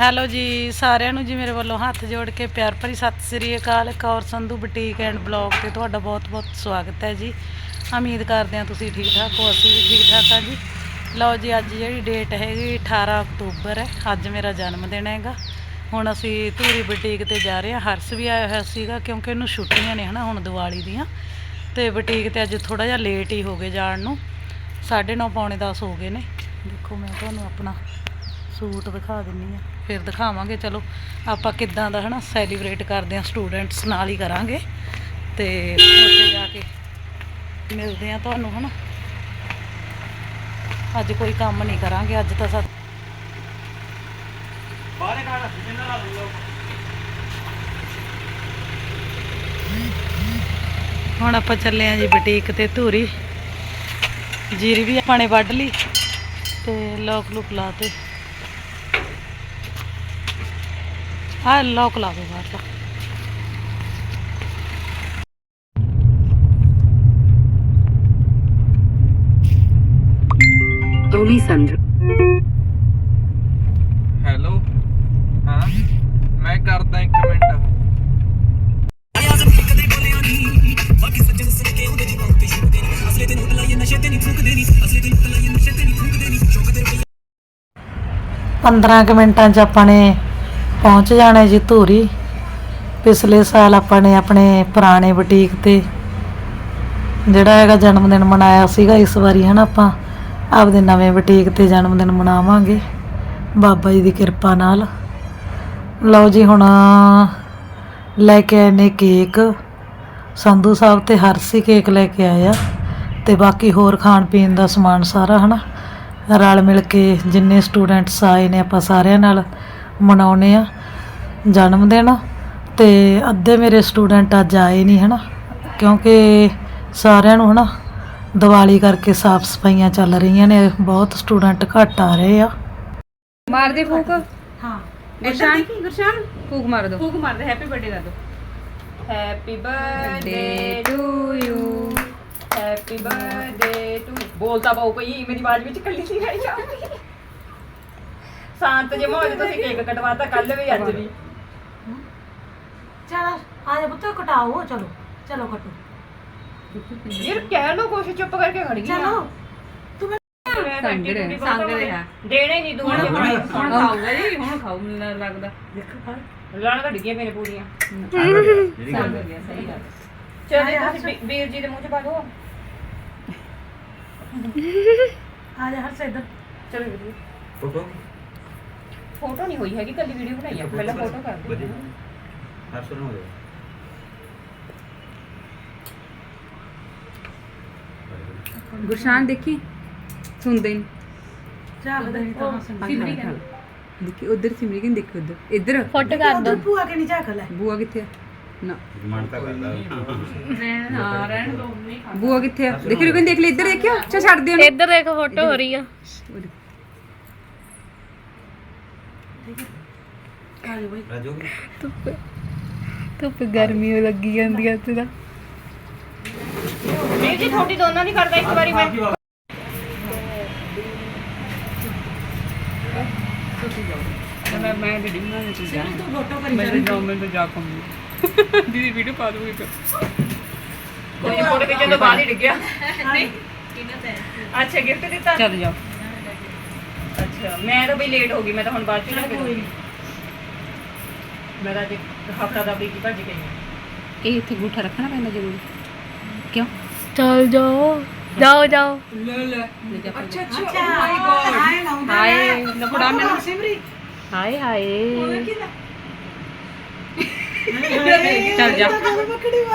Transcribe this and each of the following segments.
Hello ਜੀ, ਸਾਰਿਆਂ ਨੂੰ ਜੀ ਮੇਰੇ ਵੱਲੋਂ ਹੱਥ ਜੋੜ ਕੇ ਪਿਆਰ ਭਰੀ ਸਤਿ ਸ੍ਰੀ ਅਕਾਲ। Kaur Sandhu boutique and blog ਤੇ ਤੁਹਾਡਾ ਬਹੁਤ-ਬਹੁਤ ਸਵਾਗਤ ਹੈ ਜੀ। ਉਮੀਦ ਕਰਦੇ ਹਾਂ ਤੁਸੀਂ ਠੀਕ ਠਾਕ ਹੋ, ਅਸੀਂ ਵੀ ਠੀਕ ਠਾਕ ਹਾਂ ਜੀ। ਲਓ ਜੀ, ਅੱਜ ਜਿਹੜੀ ਡੇਟ ਹੈਗੀ 18 ਅਕਤੂਬਰ ਹੈ, ਅੱਜ ਮੇਰਾ ਜਨਮ ਦਿਨ ਹੈਗਾ। ਹੁਣ ਅਸੀਂ ਧੂਰੀ ਬੁਟੀਕ ਤੇ ਜਾ ਰਹੇ ਹਾਂ। ਹਰਸ ਵੀ ਆਇਆ ਹੋਇਆ ਸੀਗਾ ਕਿਉਂਕਿ ਇਹਨੂੰ ਛੁੱਟੀਆਂ ਨੇ ਹਨਾ, ਹੁਣ ਦੀਵਾਲੀ ਦੀਆਂ। ਤੇ ਬੁਟੀਕ ਤੇ ਅੱਜ ਥੋੜਾ ਜਿਹਾ ਲੇਟ ਹੀ ਹੋ ਗਏ ਜਾਣ ਨੂੰ। 9:30 ਪੌਣੇ 10 ਹੋ ਗਏ ਨੇ। ਦੇਖੋ ਮੈਂ ਤੁਹਾਨੂੰ ਆਪਣਾ ਸੂਟ ਦਿਖਾ ਦਿੰਨੀ ਆ ਫਿਰ ਦਿਖਾਵਾਂਗੇ ਚਲੋ ਆਪਾਂ ਕਿੱਦਾਂ ਦਾ ਹਨਾ ਸੈਲੀਬ੍ਰੇਟ ਕਰਦੇ ਆ ਸਟੂਡੈਂਟਸ ਨਾਲ ਹੀ ਕਰਾਂਗੇ ਤੇ ਉੱਥੇ ਜਾ ਕੇ ਮਿਲਦੇ ਆ ਤੁਹਾਨੂੰ ਹਨਾ। ਅੱਜ ਕੋਈ ਕੰਮ ਨਹੀਂ ਕਰਾਂਗੇ ਅੱਜ ਤਾਂ ਸਾ ਹੁਣ ਆਪਾਂ ਚੱਲੇ ਆ ਜੀ ਬੁਟੀਕ ਤੇ ਧੂਰੀ। ਜੀਰੀ ਵੀ ਆਪਾਂ ਨੇ ਵੱਢ ਲਈ ਤੇ ਲੋਕ ਲੁਕ ਲਾ ਤੇ ਆ ਲੋਕ ਲਾ ਦੋ ਬਾਹਰ ਦਾ। Only Sandra. ਹੈਲੋ ਹਾਂ? ਮੈਂ ਕਰਦਾ ਇੱਕ ਮਿੰਟ। ਪੰਦਰਾਂ ਕੁ ਮਿੰਟਾਂ 'ਚ ਆਪਾਂ ਨੇ ਪਹੁੰਚ ਜਾਣਾ ਜੀ ਧੂਰੀ। ਪਿਛਲੇ ਸਾਲ ਆਪਾਂ ਨੇ ਆਪਣੇ ਪੁਰਾਣੇ ਬੁਟੀਕ ਤੇ ਜਿਹੜਾ ਹੈਗਾ ਜਨਮ ਦਿਨ ਮਨਾਇਆ ਸੀਗਾ, ਇਸ ਵਾਰੀ ਹਨਾ ਆਪਾਂ ਆਪਦੇ ਨਵੇਂ ਬੁਟੀਕ ਤੇ ਜਨਮ ਦਿਨ ਮਨਾਵਾਂਗੇ। ਬਾਬਾ ਜੀ ਦੀ ਕਿਰਪਾ ਨਾਲ। ਲਓ ਜੀ ਹੁਣ ਲੈ ਕੇ ਆਏ ਨੇ ਕੇਕ। ਸੰਧੂ ਸਾਹਿਬ ਤੇ ਹਰਸੀ ਕੇਕ ਲੈ ਕੇ ਆਇਆ ਆ ਤੇ ਬਾਕੀ ਹੋਰ ਖਾਣ ਪੀਣ ਦਾ ਸਮਾਨ ਸਾਰਾ ਹਨਾ। ਰਲ ਮਿਲ ਕੇ ਜਿੰਨੇ ਸਟੂਡੈਂਟਸ ਆਏ ਨੇ ਆਪਾਂ ਸਾਰਿਆਂ ਨਾਲ ਮਨਾਉਨੇ ਆ ਜਨਮ ਦਿਨ ਤੇ ਅੱਧੇ ਮੇਰੇ ਸਟੂਡੈਂਟ ਅੱਜ ਆਏ ਨਹੀਂ ਹਨਾ ਕਿਉਂਕਿ ਸਾਰਿਆਂ ਨੂੰ ਹਨਾ ਦੀਵਾਲੀ ਕਰਕੇ ਸਾਫ਼ ਸਫਾਈਆਂ ਚੱਲ ਰਹੀਆਂ ਨੇ ਬਹੁਤ ਸਟੂਡੈਂਟ ਘੱਟ ਆ ਰਹੇ ਆ। ਮਾਰ ਦੇ ਫੂਕ? ਹਾਂ। ਗੁਰਸ਼ਾਨ ਗੁਰਸ਼ਾਨ? ਫੂਕ ਮਾਰ ਦੋ। ਫੂਕ ਮਾਰਦੇ ਹੈਪੀ ਬਰਥਡੇ ਕਰ ਦੋ। Happy birthday to you happy birthday to ਬੋਲਤਾ ਬਾਉ ਕੋਈ ਮੇਰੀ ਆਵਾਜ਼ ਵਿੱਚ ਕੱਲੀ ਸੀ ਰਹੀ ਆ। ਸ਼ਾਂਤ ਜੇ ਮੋਜ ਤੁਸੀਂ ਕੇਕ ਕਟਵਾਤਾ ਕੱਲ ਵੀ ਅੱਜ ਵੀ। ਚਲ ਆ ਜਾ ਪੁੱਤ ਕਟਾਓ ਚਲੋ ਚਲੋ ਕਟੋ। ਯਾਰ ਕਹਿ ਲੋ ਕੁਛ ਚੁੱਪ ਕਰਕੇ ਖੜ ਗਈ ਚਲੋ ਸੰਗ ਰਹੇ, ਸੰਗ ਰਹੇ। ਆ। ਦੇਣੇ ਨਹੀਂ ਦੂਰ ਦੇ ਹੁਣ ਖਾਊਗਾ ਜੀ ਹੁਣ ਖਾਊ ਮੈਨੂੰ ਲੱਗਦਾ। ਲੜਨ ਡਿੱਗੀਆਂ ਮੇਰੇ ਪੂਰੀਆਂ। ਸੰਗ ਗਿਆ ਸਹੀ ਗੱਲ ਚਲੋ ਜੀ, ਤੁਸੀਂ ਵੀ- ਵੀਰ ਜੀ ਦੇ ਮੂੰਹ ਚ ਪਾ ਦਿਓ। ਆ ਜਾ ਹਰ ਇੱਧਰ। ਚਲੋ ਵੀਰ ਜੀ ਫੋਟੋ ਫੋਟੋ ਨਹੀਂ ਹੋਈ ਹੈਗੀ ਕੱਲੀ ਵੀਡੀਓ ਬਣਾਈ ਆ ਪਹਿਲਾਂ ਫੋਟੋ ਕਰ ਦਿਓ ਵਧੀਆ ਹਰ ਸੁਣ ਹੋ ਗਿਆ ਗੁਰਸ਼ਾਨ ਦੇਖੀ ਸੁਣਦੇ ਨਹੀਂ ਚੱਲ ਦੇ ਤਾਂ ਸਿਮਰੀ ਦੇਖੀ ਉਧਰ ਸਿਮਰੀ ਕਿ ਦੇਖੀ ਉਧਰ ਇੱਧਰ ਫੋਟੋ ਕਰ ਦੋ ਭੂਆ ਕੇ ਨਹੀਂ ਝਾਕ ਲੈ ਬੂਆ ਕਿੱਥੇ ਆ ਨਾ ਮਨ ਤਾਂ ਕਰਦਾ ਹਾਂ ਰਹਿਣ ਦੋ ਬੂਆ ਕਿੱਥੇ ਆ ਦੇਖੀ ਰੁਕਨ ਦੇਖ ਲੈ ਇੱਧਰ ਦੇਖਿਓ ਅੱਛਾ ਛੱਡ ਦਿਓ ਉਹਨੂੰ। ਇੱਧਰ ਦੇਖੋ ਫੋਟੋ ਹੋ ਰਹੀ ਆ ਉਹ ਦੇਖੋ। ਆ ਜਾ ਬਈ ਰਾਜੋ ਧੁੱਪ ਧੁੱਪ ਗਰਮੀ ਹੋ ਲੱਗੀ ਜਾਂਦੀ ਆ ਤੇ। ਦਾ ਵੀਰ ਜੀ ਤੁਹਾਡੀ ਦੋਨਾਂ ਦੀ ਕਰਦਾ ਇੱਕ ਵਾਰੀ ਮੈਂ। ਮੈਂ ਮੈਂ ਵੀਡੀਓ ਬਣਾ ਕੇ ਜਾ ਤੂੰ ਫੋਟੋ ਕਰੀ ਮੈਂ ਜਾਉਂ ਮੈਂ ਤਾਂ ਜਾ ਪਾਉਂਗੀ ਦੀਦੀ ਵੀਡੀਓ ਪਾ ਦੂਗੀ ਫਿਰ ਕੋਈ ਫੋਟੋ ਖਿੱਚਣ ਤੋਂ ਬਾਅਦ ਹੀ ਡਿੱਗਿਆ। ਅੱਛਾ ਗਿਫਟ ਦਿੱਤਾ। ਚੱਲ ਜਾਓ। ਅੱਛਾ ਮੈਂ ਤਾਂ ਬਈ ਲੇਟ ਹੋ ਗਈ ਮੈਂ ਤਾਂ ਹੁਣ ਬਾਅਦ ਚ ਲੈ ਕੇ ਮੈਂ ਤਾਂ ਅੱਜ ਹਫਤਾ ਦਾ ਵੀ ਕੀ ਭੱਜ ਗਈ ਹਾਂ। ਇਹ ਇੱਥੇ ਗੂਠਾ ਰੱਖਣਾ ਪੈਂਦਾ ਜ਼ਰੂਰੀ। ਕਿਉਂ? ਚਲ ਜਾਓ। ਜਾਓ ਜਾਓ। ਲੈ ਲੈ। ਅੱਛਾ ਅੱਛਾ ਮਾਈ ਗੋਡ ਹਾਏ ਲਾਉਂਦਾ ਹਾਏ ਲਫੜਾ ਮੈਨੂੰ ਸਿਮਰੀ। ਹਾਏ ਹਾਏ। ਚੱਲ ਜਾ।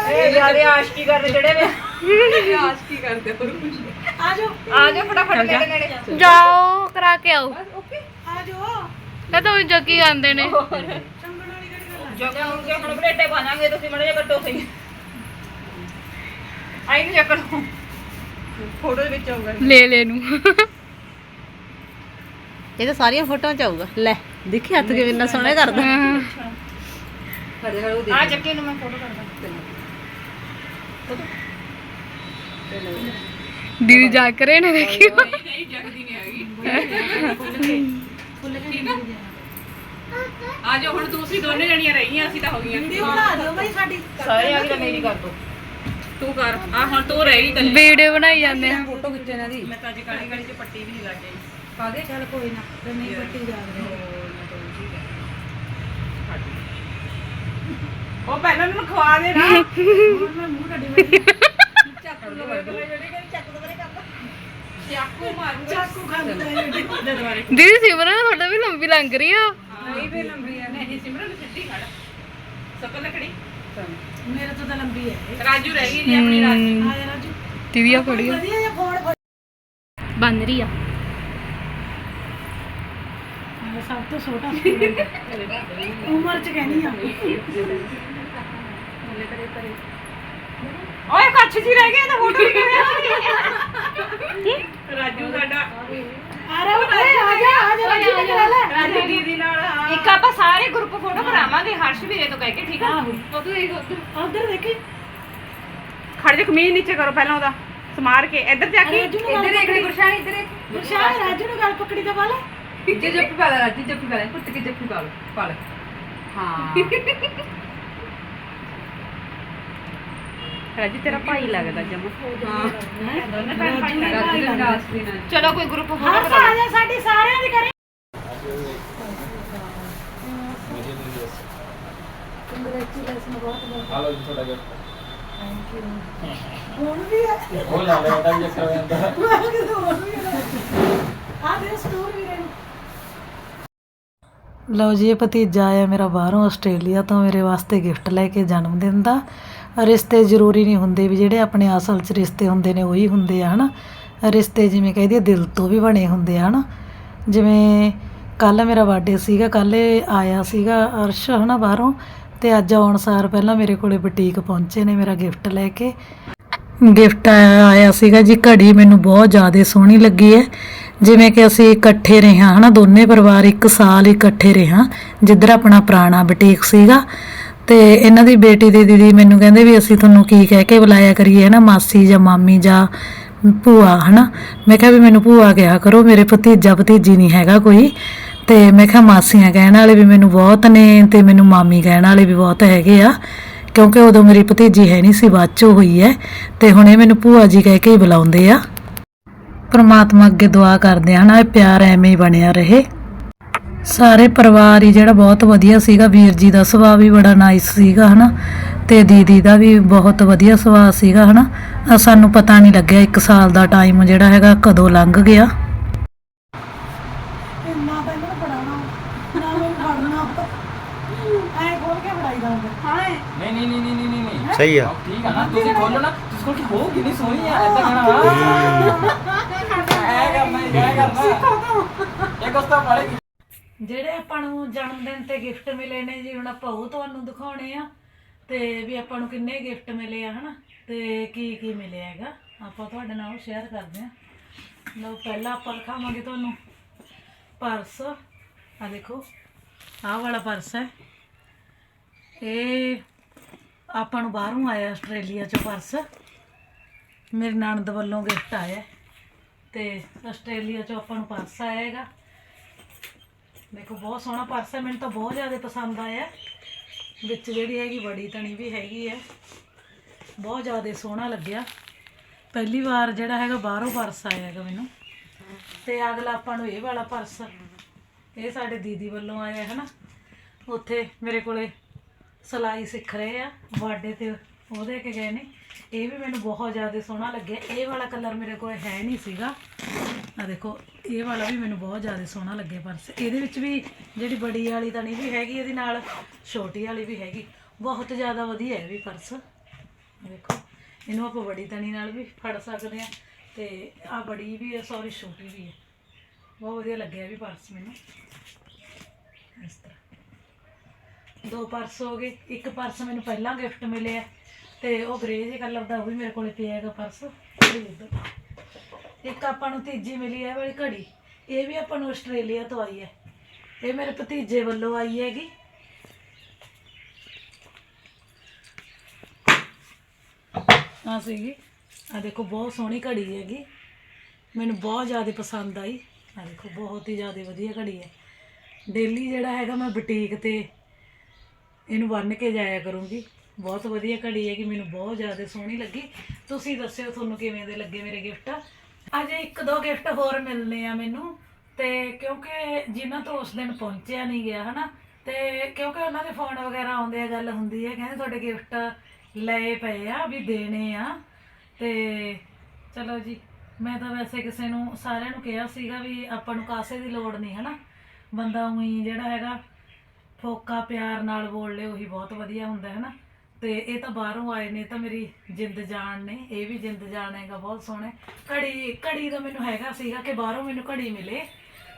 ਇਹ ਯਾਰੇ ਆਸ਼ਕੀ ਕਰਨ ਜਿਹੜੇ ਵੇ ਆਜ ਕੀ ਕਰਦੇ ਹੋਰ ਕੁਝ ਆ ਜਾਓ ਆ ਜਾ। ਫਟਾਫਟ ਨੇੜੇ ਨੇੜੇ। ਜਾਓ ਕਰਾ ਕੇ ਆਓ। ਆ ਜਾਓ ਇਹ ਤਾਂ ਜੱਗੀ ਆਂਦੇ ਨੇ। ਜਗ੍ਹਾ ਹੁਣ ਕੇ ਹੁਣ ਬਲੇਟੇ ਪਾਵਾਂਗੇ ਤੁਸੀਂ ਮੜੇ ਕੱਟੋ ਸਹੀ। ਆਈ ਨਹੀਂ ਚੱਕਰ ਫੋਟੋ ਦੇ ਵਿੱਚ ਆਊਗਾ। ਲੈ ਲੈ ਨੂੰ। ਇਹ ਤਾਂ ਸਾਰੀਆਂ ਫੋਟੋਆਂ ਚ ਆਊਗਾ। ਲੈ ਦੇਖੀ ਹੱਥ ਕਿਵੇਂ ਸੋਹਣਾ ਕਰਦਾ। ਉਹ ਆ ਚੱਕੇ ਨੂੰ ਮੈਂ ਫੋਟੋ ਕਰਦਾ। ਦੀਦੀ ਜਾ ਕਰੇ ਨਾ ਦੇਖਿਓ ਫੁੱਲ ਕੇ ਆ ਜਾਓ ਹੁਣ ਤੁਸੀਂ ਦੋਨੇ ਜਣੀਆਂ ਰਹੀਆਂ ਅਸੀਂ ਤਾਂ ਹੋ ਗਈਆਂ। ਬਣਾ ਦਿਓ ਬਈ ਸਾਡੀ। ਸਾਰੇ ਆ ਕੇ ਮੇਰੀ ਕਰ ਦੋ। ਤੂੰ ਕਰ। ਆ ਹੁਣ ਤੂੰ ਰਹਿ ਗਈ ਕੱਲੀ। ਵੀਡੀਓ ਬਣਾਈ ਜਾਂਦੇ ਆ। ਫੋਟੋ ਖਿੱਚੇ ਇਹਨਾਂ ਦੀ ਮੈਂ ਤਾਂ ਅੱਜ ਕਾਲੀ ਕਾਲੀ ਚ ਪੱਟੀ ਵੀ ਨਹੀਂ ਲੱਗ ਗਈ ਕਾਦੇ ਚੱਲ ਕੋਈ ਨਾ ਤੇ ਨਹੀਂ ਪੱਟੀ ਜਾ ਉਹ ਪਹਿਲਾਂ ਮੈਨੂੰ ਖਵਾ ਦੇ ਨਾ ਹੁਣ ਮੈਂ ਮੂੰਹ ਕੱਢੀ ਬੈਠੀ ਚਾਕੂ ਲਵੇ ਬਲੇ ਜਿਹੜੀ ਚਾਕੂ ਦਵਰੇ ਕਰਦਾ ਚਾਕੂ ਮਾਰੂ ਚਾਕੂ ਖਾਂਦਾ ਦੁਬਾਰੇ ਦੀਦੀ ਸਿਮਰਨ ਤੁਹਾਡਾ ਵੀ ਲੰਬੀ ਲੰਘ ਰਹੀ ਆ। ਨਹੀਂ ਵੀ ਲੰਬੀ ਹੈ ਨਹੀਂ ਸਿਮਰਨ ਸਿੱਧੀ ਖੜ। ਸਕਲ ਲਕੜੀ। ਮੇਰੇ ਤੋਂ ਤਾਂ ਲੰਬੀ ਹੈ। ਰਾਜੂ ਰਹਿ ਗਈ ਜੀ ਆਪਣੀ ਰਾਜੂ। ਆ ਜਾ ਰਾਜੂ। ਦੀਦੀ ਆ ਵਧੀਆ ਫੋਨ ਬਣ ਰਹੀ ਆ। ਸਭ ਤੋਂ ਛੋਟਾ ਉਮਰ ਚ ਕਹਿਣੀ ਆ। ਓਏ ਕੱਛ ਜੀ ਰਹਿ ਗਿਆ ਤਾਂ ਫੋਟੋ ਵੀ ਕਿਵੇਂ ਰਾਜੂ ਸਾਡਾ। ਅਰੇ ਉਹ ਆ ਜਾ ਆ ਜਾ ਰਾਜੂ ਨੇ ਕਰਾ ਲੈ। ਰਾਜੂ ਦੀਦੀ ਨਾਲ ਹਾਂ। ਇੱਕ ਆਪਾਂ ਸਾਰੇ ਗਰੁੱਪ ਫੋਟੋ ਬਣਾਵਾਂਗੇ ਹਰਸ਼ ਵੀਰੇ ਤੋਂ ਕਹਿ ਕੇ ਠੀਕ ਆ। ਉਧਰ ਦੇਖੀ। ਖੜ ਜਾ ਕਮੀਜ਼ ਨੀਚੇ ਕਰੋ ਪਹਿਲਾਂ ਉਹਦਾ ਸਮਾਰ ਕੇ। ਇੱਧਰ ਜਾ ਕੇ। ਰਾਜੂ ਨੂੰ ਲਈ ਗੁਰਸ਼ਾਨ ਇੱਧਰ ਗੁਰਸ਼ਾਨ ਰਾਜੂ ਨੂੰ ਗੱਲ ਪਕੜੀ ਤਾਂ ਪਾ ਲੈ। ਜੇ ਜੱਫੀ ਪਾ ਲੈ ਰਾਜੂ ਜੱਫੀ ਪਾ ਲੈ ਪੁੱਤ ਕੀ ਜੱਫੀ ਪਾ ਲੈ ਪਾ ਲੈ। ਹਾਂ। ਰਾਜੂ ਤੇਰਾ ਭਾਈ ਲੱਗਦਾ ਜਮਾ। ਹਾਂ। ਚਲੋ ਕੋਈ ਗਰੁੱਪ ਫੋਟੋ ਹਰ ਆ ਜਾ ਸਾਡੀ ਸਾਰਿਆਂ ਦੀ ਕਰੇ ਹਾਲੋ ਜੀ ਤੁਹਾਡਾ ਗਿਫਟ ਹੁਣ ਵੀ ਹੈ ਉਹ ਲਾ ਲੈ ਬੇਟਾ ਜੀ ਕਰ ਜਾਂਦਾ। ਹੈ ਆ ਦੇ ਸਟੋਰ ਵੀ ਰਹਿ ਲਓ ਜੀ, ਇਹ ਭਤੀਜਾ ਆਇਆ ਮੇਰਾ ਬਾਹਰੋਂ ਆਸਟ੍ਰੇਲੀਆ ਤੋਂ, ਮੇਰੇ ਵਾਸਤੇ ਗਿਫਟ ਲੈ ਕੇ ਜਨਮ ਦਿਨ ਦਾ। ਰਿਸ਼ਤੇ ਜ਼ਰੂਰੀ ਨਹੀਂ ਹੁੰਦੇ ਵੀ ਜਿਹੜੇ ਆਪਣੇ ਅਸਲ 'ਚ ਰਿਸ਼ਤੇ ਹੁੰਦੇ ਨੇ, ਉਹੀ ਹੁੰਦੇ ਆ, ਹਨਾ? ਰਿਸ਼ਤੇ ਜਿਵੇਂ ਕਹਿੰਦੀ ਆ, ਦਿਲ ਤੋਂ ਵੀ ਬਣੇ ਹੁੰਦੇ ਆ, ਹਨਾ? ਜਿਵੇਂ ਕੱਲ ਮੇਰਾ ਬਰਥਡੇ ਸੀਗਾ ਕੱਲ ਇਹ ਆਇਆ ਸੀਗਾ ਅਰਸ਼, ਹਨਾ, ਬਾਹਰੋਂ? ਤੇ ਅੱਜ ਆਉਣ ਸਾਰ ਪਹਿਲਾਂ ਮੇਰੇ ਕੋਲੇ ਬੁਟੀਕ ਪਹੁੰਚੇ ਨੇ ਮੇਰਾ ਗਿਫਟ ਲੈ ਕੇ। ਗਿਫਟ ਆਇਆ ਸੀਗਾ ਜੀ, ਘੜੀ ਮੈਨੂੰ ਬਹੁਤ ਜ਼ਿਆਦਾ ਸੋਹਣੀ ਲੱਗੀ ਹੈ। ਜਿਵੇਂ ਕਿ ਅਸੀਂ ਇਕੱਠੇ ਰਹੇ ਹਾਂ, ਹਨਾ? ਦੋਨੇ ਪਰਿਵਾਰ ਇੱਕ ਸਾਲ ਇਕੱਠੇ ਰਹੇ ਹਾਂ। ਜਿੱਧਰ ਆਪਣਾ ਪੁਰਾਣਾ ਬਟੀਕ ਸੀਗਾ ਤੇ ਇਹਨਾਂ ਦੀ ਬੇਟੀ ਦੀ ਦੀਦੀ ਮੈਨੂੰ ਕਹਿੰਦੇ ਵੀ ਅਸੀਂ ਤੁਹਾਨੂੰ ਕੀ ਕਹਿ ਕੇ ਬੁਲਾਇਆ ਕਰੀਏ, ਹਨਾ? ਮਾਸੀ ਜਾਂ ਮਾਮੀ ਜਾਂ ਭੂਆ, ਹਨਾ? ਮੈਂ ਕਿਹਾ ਵੀ ਮੈਨੂੰ ਭੂਆ ਕਿਹਾ ਕਰੋ, ਮੇਰੇ ਭਤੀਜਾ ਭਤੀਜੀ ਨਹੀਂ ਹੈਗਾ ਕੋਈ। ਤੇ ਮੈਂ ਕਿਹਾ ਮਾਸੀਆਂ ਕਹਿਣ ਵਾਲੇ ਵੀ ਮੈਨੂੰ ਬਹੁਤ ਨੇ ਤੇ ਮੈਨੂੰ ਮਾਮੀ ਕਹਿਣ ਵਾਲੇ ਵੀ ਬਹੁਤ ਹੈਗੇ ਆ। ਕਿਉਂਕਿ ਉਦੋਂ ਮੇਰੀ ਭਤੀਜੀ ਹੈ ਨਹੀਂ ਸੀ, ਬਾਅਦ ਚੋਂ ਹੋਈ ਹੈ। ਤੇ ਹੁਣ ਇਹ ਮੈਨੂੰ ਭੂਆ ਜੀ ਕਹਿ ਕੇ ਹੀ ਬੁਲਾਉਂਦੇ ਆ। ਪ੍ਰਮਾਤਮਾ ਅੱਗੇ ਦੁਆ ਕਰਦੇ ਆ ਹਨਾ ਇਹ ਪਿਆਰ ਐਵੇਂ ਹੀ ਬਣਿਆ ਰਹੇ। ਸਾਰੇ ਪਰਿਵਾਰ ਹੀ ਜਿਹੜਾ ਬਹੁਤ ਵਧੀਆ ਸੀਗਾ ਵੀਰ ਜੀ ਦਾ ਸੁਭਾਅ ਵੀ ਬੜਾ ਨਾਈਸ ਸੀਗਾ ਹਨਾ ਤੇ ਦੀਦੀ ਦਾ ਵੀ ਬਹੁਤ ਵਧੀਆ ਸੁਭਾਅ ਸੀਗਾ ਹਨਾ। ਸਾਨੂੰ ਪਤਾ ਨਹੀਂ ਲੱਗਿਆ 1 ਸਾਲ ਦਾ ਟਾਈਮ ਜਿਹੜਾ ਹੈਗਾ ਕਦੋਂ ਲੰਘ ਗਿਆ। ਨਾ ਤਾਂ ਇਹਨਾਂ ਪੜਾਉਣਾ ਨਾ ਮੈਨੂੰ ਪੜਨਾ ਐ ਖੋਲ ਕੇ ਪੜਾਈ ਦਾ ਹਾਂ ਨਹੀਂ ਨਹੀਂ ਨਹੀਂ ਨਹੀਂ ਨਹੀਂ ਨਹੀਂ। ਸਹੀ ਆ। ਠੀਕ ਆ ਨਾ ਤੁਸੀਂ ਖੋਲੋ ਨਾ ਤੁਸੀਂ ਖੋਲ ਕੇ ਹੋ ਕਿੰਨੀ ਸੋਹਣੀ ਆ ਏਦਾਂ ਕਹਿਣਾ। ਜਿਹੜੇ ਆਪਾਂ ਨੂੰ ਜਨਮ ਦਿਨ ਤੇ ਗਿਫਟ ਮਿਲੇ ਨੇ ਜੀ, ਹੁਣ ਆਪਾਂ ਉਹ ਤੁਹਾਨੂੰ ਦਿਖਾਉਣੇ ਆ। ਤੇ ਵੀ ਆਪਾਂ ਨੂੰ ਕਿੰਨੇ ਗਿਫਟ ਮਿਲੇ ਆ, ਹਨਾ? ਤੇ ਕੀ ਕੀ ਮਿਲਿਆ ਹੈਗਾ? ਆਪਾਂ ਤੁਹਾਡੇ ਨਾਲ ਸ਼ੇਅਰ ਕਰਦੇ ਆ। ਲਓ, ਪਹਿਲਾਂ ਆਪਾਂ ਦਿਖਾਵਾਂਗੇ ਤੁਹਾਨੂੰ ਪਰਸ। ਆ ਦੇਖੋ, ਆਹ ਵਾਲਾ ਪਰਸ ਹੈ। ਇਹ ਆਪਾਂ ਨੂੰ ਬਾਹਰੋਂ ਆਇਆ, ਆਸਟ੍ਰੇਲੀਆ ਚੋਂ ਪਰਸ। ਮੇਰੇ ਨਣਦ ਵੱਲੋਂ ਗਿਫਟ ਆਇਆ। ਤੇ ਆਸਟ੍ਰੇਲੀਆ ਚੋਂ ਆਪਾਂ ਨੂੰ ਪਰਸ ਆਇਆ ਹੈਗਾ ਦੇਖੋ, ਬਹੁਤ ਸੋਹਣਾ ਪਰਸ ਹੈ, ਮੈਨੂੰ ਤਾਂ ਬਹੁਤ ਜ਼ਿਆਦਾ ਪਸੰਦ ਆਇਆ। ਵਿੱਚ ਜਿਹੜੀ ਹੈਗੀ ਬੜੀ ਤਣੀ ਵੀ ਹੈਗੀ ਹੈ। ਬਹੁਤ ਜ਼ਿਆਦਾ ਸੋਹਣਾ ਲੱਗਿਆ। ਪਹਿਲੀ ਵਾਰ ਜਿਹੜਾ ਹੈਗਾ, ਬਾਹਰੋਂ ਪਰਸ ਆਇਆ ਹੈਗਾ ਮੈਨੂੰ। ਤੇ ਅਗਲਾ ਆਪਾਂ ਨੂੰ ਇਹ ਵਾਲਾ ਪਰਸ, ਇਹ ਸਾਡੇ ਦੀਦੀ ਵੱਲੋਂ ਆਇਆ ਹੈ ਨਾ ਉੱਥੇ ਮੇਰੇ ਕੋਲੇ ਸਿਲਾਈ ਸਿੱਖ ਰਹੇ ਆ ਬਰਥਡੇ ਤੇ ਉਹ ਦੇ ਕੇ ਗਏ ਨੇ। ਇਹ ਵੀ ਮੈਨੂੰ ਬਹੁਤ ਜ਼ਿਆਦਾ ਸੋਹਣਾ ਲੱਗਿਆ। ਇਹ ਵਾਲਾ ਕਲਰ ਮੇਰੇ ਕੋਲ ਹੈ ਨਹੀਂ ਸੀਗਾ। ਆ ਦੇਖੋ, ਇਹ ਵਾਲਾ ਵੀ ਮੈਨੂੰ ਬਹੁਤ ਜ਼ਿਆਦਾ ਸੋਹਣਾ ਲੱਗਿਆ ਪਰਸ ਇਹਦੇ ਵਿੱਚ ਵੀ ਜਿਹੜੀ ਬੜੀ ਵਾਲੀ ਤਣੀ ਵੀ ਹੈਗੀ, ਇਹਦੇ ਨਾਲ ਛੋਟੀ ਵਾਲੀ ਵੀ ਹੈਗੀ। ਬਹੁਤ ਜ਼ਿਆਦਾ ਵਧੀਆ ਹੈ ਵੀ ਪਰਸ ਦੇਖੋ, ਇਹਨੂੰ ਆਪਾਂ ਬੜੀ ਤਣੀ ਨਾਲ ਵੀ ਫੜ ਸਕਦੇ ਆ ਤੇ ਆ ਬੜੀ ਵੀ ਹੈ ਸੌਰੀ ਛੋਟੀ ਵੀ ਹੈ। ਬਹੁਤ ਵਧੀਆ ਲੱਗਿਆ ਵੀ ਪਰਸ ਮੈਨੂੰ। ਇਸ ਤਰ੍ਹਾਂ। ਦੋ ਪਰਸ ਹੋ ਗਏ। ਇੱਕ ਪਰਸ ਮੈਨੂੰ ਪਹਿਲਾਂ ਗਿਫਟ ਮਿਲਿਆ। ਤੇ ਉਹ ਗ੍ਰੇ ਜਿਹੇ ਕਲਰ ਦਾ ਉਹ ਵੀ ਮੇਰੇ ਕੋਲੇ ਪਿਆ ਹੈਗਾ ਪਰਸ। ਇਹ ਇੱਕ ਆਪਾਂ ਨੂੰ ਤੀਜੀ ਮਿਲੀ ਹੈ ਵਾਲੀ ਘੜੀ। ਇਹ ਵੀ ਆਪਾਂ ਨੂੰ ਆਸਟ੍ਰੇਲੀਆ ਤੋਂ ਆਈ ਹੈ। ਇਹ ਮੇਰੇ ਭਤੀਜੇ ਵੱਲੋਂ ਆਈ ਹੈਗੀ। ਆ ਸੀਗੀ। ਆ ਦੇਖੋ, ਬਹੁਤ ਸੋਹਣੀ ਘੜੀ ਹੈਗੀ। ਮੈਨੂੰ ਬਹੁਤ ਜ਼ਿਆਦਾ ਪਸੰਦ ਆਈ। ਆ ਦੇਖੋ, ਬਹੁਤ ਹੀ ਜ਼ਿਆਦਾ ਵਧੀਆ ਘੜੀ ਹੈ। ਡੇਲੀ ਜਿਹੜਾ ਹੈਗਾ ਮੈਂ ਬੁਟੀਕ ਤੇ ਇਹਨੂੰ ਬੰਨ ਕੇ ਜਾਇਆ ਕਰੂੰਗੀ। ਬਹੁਤ ਵਧੀਆ ਘੜੀ ਹੈ ਕਿ ਮੈਨੂੰ ਬਹੁਤ ਜ਼ਿਆਦਾ ਸੋਹਣੀ ਲੱਗੀ। ਤੁਸੀਂ ਦੱਸਿਓ ਤੁਹਾਨੂੰ ਕਿਵੇਂ ਦੇ ਲੱਗੇ ਮੇਰੇ ਗਿਫਟ ਅਜੇ ਇੱਕ ਦੋ ਗਿਫਟ ਹੋਰ ਮਿਲਨੇ ਆ ਮੈਨੂੰ। ਤੇ ਕਿਉਂਕਿ ਜਿਨ੍ਹਾਂ ਤੋਂ ਉਸ ਦਿਨ ਪਹੁੰਚਿਆ ਨਹੀਂ ਗਿਆ, ਹਨਾ, ਤੇ ਕਿਉਂਕਿ ਉਹਨਾਂ ਦੇ ਫੋਨ ਵਗੈਰਾ ਆਉਂਦੇ ਆ, ਗੱਲ ਹੁੰਦੀ ਹੈ ਕਹਿੰਦੇ ਤੁਹਾਡੇ ਗਿਫਟ ਲਏ ਪਏ ਆ, ਵੀ ਦੇਣੇ ਆ। ਤੇ ਚਲੋ ਜੀ, ਮੈਂ ਤਾਂ ਵੈਸੇ ਕਿਸੇ ਨੂੰ, ਸਾਰਿਆਂ ਨੂੰ ਕਿਹਾ ਸੀਗਾ ਵੀ ਆਪਾਂ ਨੂੰ ਕਾਸੇ ਦੀ ਲੋੜ ਨਹੀਂ, ਹਨਾ। ਬੰਦਾ ਉਹੀ ਜਿਹੜਾ ਹੈਗਾ, ਫੋਕਾ ਪਿਆਰ ਨਾਲ ਬੋਲ ਲੇ, ਉਹੀ ਬਹੁਤ ਵਧੀਆ ਹੁੰਦਾ ਹੈ ਨਾ ਤੇ ਇਹ ਤਾਂ ਬਾਹਰੋਂ ਆਏ ਨੇ, ਇਹ ਤਾਂ ਮੇਰੀ ਜਿੰਦ ਜਾਨ ਨੇ, ਇਹ ਵੀ ਜਿੰਦ ਜਾਨ ਹੈਗਾ, ਬਹੁਤ ਸੋਹਣੇ ਘੜੀ ਘੜੀ ਦਾ ਮੈਨੂੰ ਹੈਗਾ ਸੀਗਾ ਕਿ ਬਾਹਰੋਂ ਮੈਨੂੰ ਘੜੀ ਮਿਲੇ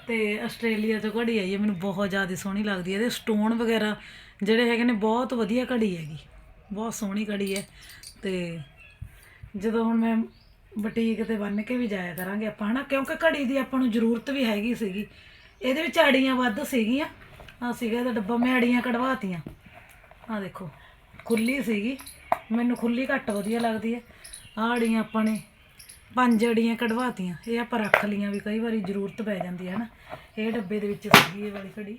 ਤੇ ਆਸਟ੍ਰੇਲੀਆ ਤੋਂ ਘੜੀ ਆਈ ਹੈ, ਮੈਨੂੰ ਬਹੁਤ ਜ਼ਿਆਦਾ ਸੋਹਣੀ ਲੱਗਦੀ ਹੈ। ਇਹਦੇ ਸਟੋਨ ਵਗੈਰਾ ਜਿਹੜੇ ਹੈਗੇ ਨੇ, ਬਹੁਤ ਵਧੀਆ ਘੜੀ ਹੈਗੀ, ਬਹੁਤ ਸੋਹਣੀ ਘੜੀ ਹੈ। ਤੇ ਜਦੋਂ ਹੁਣ ਮੈਂ ਬੁਟੀਕ ਤੇ ਬੰਨ ਕੇ ਵੀ ਜਾਇਆ ਕਰਾਂਗੇ ਆਪਾਂ, ਹਨਾ, ਕਿਉਂਕਿ ਘੜੀ ਦੀ ਆਪਾਂ ਨੂੰ ਜ਼ਰੂਰਤ ਵੀ ਹੈਗੀ ਸੀਗੀ। ਇਹਦੇ ਵਿੱਚ ਆੜੀਆਂ ਵੱਧ ਸੀਗੀਆਂ ਆ ਸੀਗਾ ਇਹਦਾ ਡੱਬਾ, ਮੈਂ ਆੜੀਆਂ ਕਢਵਾਤੀਆਂ। ਆ ਦੇਖੋ। ਖੁੱਲੀ ਸੀਗੀ। ਮੈਨੂੰ ਖੁੱਲੀ ਘੱਟ ਵਧੀਆ ਲੱਗਦੀ ਹੈ ਆਹ ਆੜੀਆਂ ਆਪਾਂ ਨੇ ਪੰਜ ਅੜੀਆਂ ਕਢਵਾਤੀਆਂ। ਇਹ ਆਪਾਂ ਰੱਖ ਲੀਆਂ ਵੀ ਕਈ ਵਾਰੀ ਜ਼ਰੂਰਤ ਪੈ ਜਾਂਦੀ ਹੈ ਨਾ ਇਹ ਡੱਬੇ ਦੇ ਵਿੱਚ ਸੀਗੀ ਇਹ ਵਾਲੀ ਘੜੀ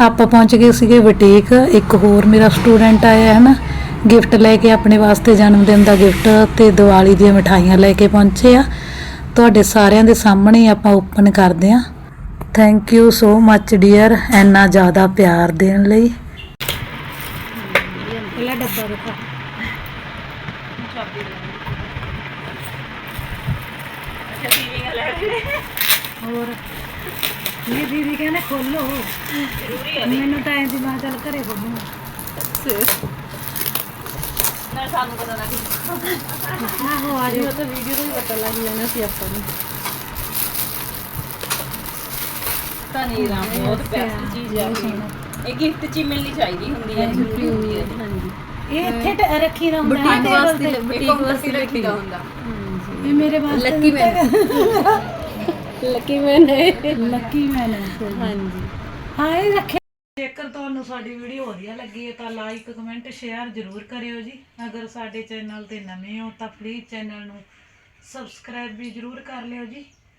ਆਪਾਂ ਪਹੁੰਚ ਗਏ ਸੀਗੇ ਬੁਟੀਕ। ਇੱਕ ਹੋਰ ਮੇਰਾ ਸਟੂਡੈਂਟ ਆਇਆ ਹੈ ਨਾ ਗਿਫਟ ਲੈ ਕੇ ਆਪਣੇ ਵਾਸਤੇ ਜਨਮ ਦਿਨ ਦਾ ਗਿਫਟ ਤੇ ਦੀਵਾਲੀ ਦੀਆਂ ਮਿਠਾਈਆਂ ਲੈ ਕੇ ਪਹੁੰਚੇ ਆ। ਤੁਹਾਡੇ ਸਾਰਿਆਂ ਦੇ ਸਾਹਮਣੇ ਆਪਾਂ ਓਪਨ ਕਰਦੇ ਆ। Thank you so much dear ਇੰਨਾ ਜ਼ਿਆਦਾ ਪਿਆਰ ਦੇਣ ਲਈ। ਪਹਿਲਾ ਡੱਬਾ ਦੇਖੋ ਹੋਰ? ਇਹ ਦੀਦੀ ਕਹਿੰਦੇ ਖੋਲੋ ਮੈਨੂੰ ਤਾਂ ਐਂ ਦੀ ਮੈਂ ਚੱਲ ਘਰੇ ਖੋਲੂੰਗਾ ਨਾ ਸਾਨੂੰ ਪਤਾ ਲੱਗੀ ਆਹੋ ਆ ਜਾਓ। ਤਾਂ ਵੀਡੀਓ ਤੋਂ ਹੀ ਪਤਾ ਲੱਗ ਜਾਣਾ ਸੀ ਆਪਾਂ ਨੂੰ। ਤਾਂ ਨਹੀਂ ਰਾਮ ਬਹੁਤ ਬੈਸਟ ਚੀਜ਼ ਹੈ। ਇਹ ਗਿਫਟ ਚ ਮਿਲਣੀ ਚਾਹੀਦੀ ਹੁੰਦੀ ਹੈ ਜ਼ਰੂਰੀ ਹੁੰਦੀ ਹੈ। ਹਾਂਜੀ। ਇਹ ਇੱਥੇ ਟ- ਰੱਖੀ ਦਾ ਹੁੰਦਾ ਬੁਟੀਕ ਵਾਸਤੇ। ਬੁਟੀਕ ਵਾਸਤੇ ਰੱਖੀ ਦਾ ਹੁੰਦਾ। ਇਹ ਮੇਰੇ ਵਾਸਤੇ ਲੱਕੀ ਮੈਨ ਲੱਕੀ ਮੈਨ ਹੈ। ਲੱਕੀ ਮੈਨ ਹਾਂਜੀ। ਹਾਂ ਇਹ ਰੱਖਿਆ ਜੇਕਰ ਤੁਹਾਨੂੰ ਸਾਡੀ ਵੀਡੀਓ ਵਧੀਆ ਲੱਗੀ ਹੈ ਤਾਂ ਲਾਈਕ ਕਮੈਂਟ ਸ਼ੇਅਰ ਜ਼ਰੂਰ ਕਰਿਓ ਜੀ। ਅਗਰ ਸਾਡੇ ਚੈਨਲ ਤੇ ਨਵੇਂ ਹੋ ਤਾਂ ਪਲੀਜ਼ ਚੈਨਲ ਨੂੰ ਸਬਸਕ੍ਰਾਈਬ ਵੀ ਜ਼ਰੂਰ ਕਰ ਲਿਓ ਜੀ।